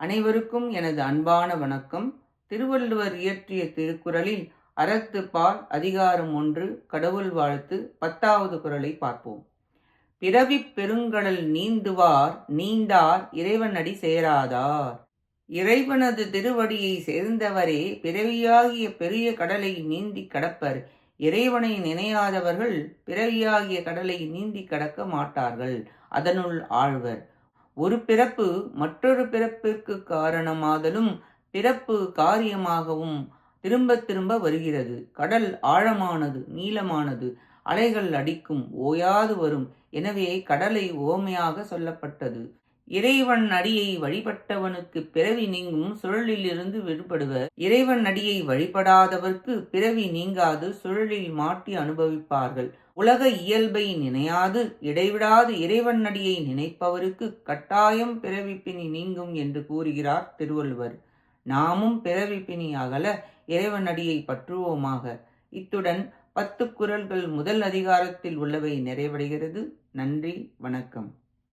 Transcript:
அனைவருக்கும் எனது அன்பான வணக்கம். திருவள்ளுவர் இயற்றிய திருக்குறளில் அறத்துப்பால் அதிகாரம் ஒன்று கடவுள் வாழ்த்து பத்தாவது குரலை பார்ப்போம். பிறவிப் பெருங்கடல் நீந்துவார் நீந்தார் இறைவனடி சேராதார். இறைவனது திருவடியை சேர்ந்தவரே பிறவியாகிய பெரிய கடலை நீந்தி கடப்பர். இறைவனை நினையாதவர்கள் பிறவியாகிய கடலை நீந்தி கடக்க மாட்டார்கள். அதனுள் ஆழ்வர். ஒரு பிறப்பு மற்றொரு பிறப்பிற்கு காரணமாதலும் பிறப்பு காரியமாகவும் திரும்ப திரும்ப வருகிறது. கடல் ஆழமானது நீளமானது அலைகள் அடிக்கும் ஓயாது வரும். எனவே கடலை ஓமையாக சொல்லப்பட்டது. இறைவன் அடியை வழிபட்டவனுக்கு பிறவி நீங்கும் சுழலிலிருந்து விடுபடுவர். இறைவன் அடியை வழிபடாதவர்க்கு பிறவி நீங்காது சுழலில் மாட்டி அனுபவிப்பார்கள். உலக இயல்பை நினையாது இடைவிடாது இறைவன் அடியை நினைப்பவருக்கு கட்டாயம் பிறவி பிணி நீங்கும் என்று கூறுகிறார் திருவள்ளுவர். நாமும் பிறவி பிணி அகல இறைவன் அடியை பற்றுவோமாக. இத்துடன் பத்து குரல்கள் முதல் அதிகாரத்தில் உள்ளவை நிறைவடைகிறது. நன்றி வணக்கம்.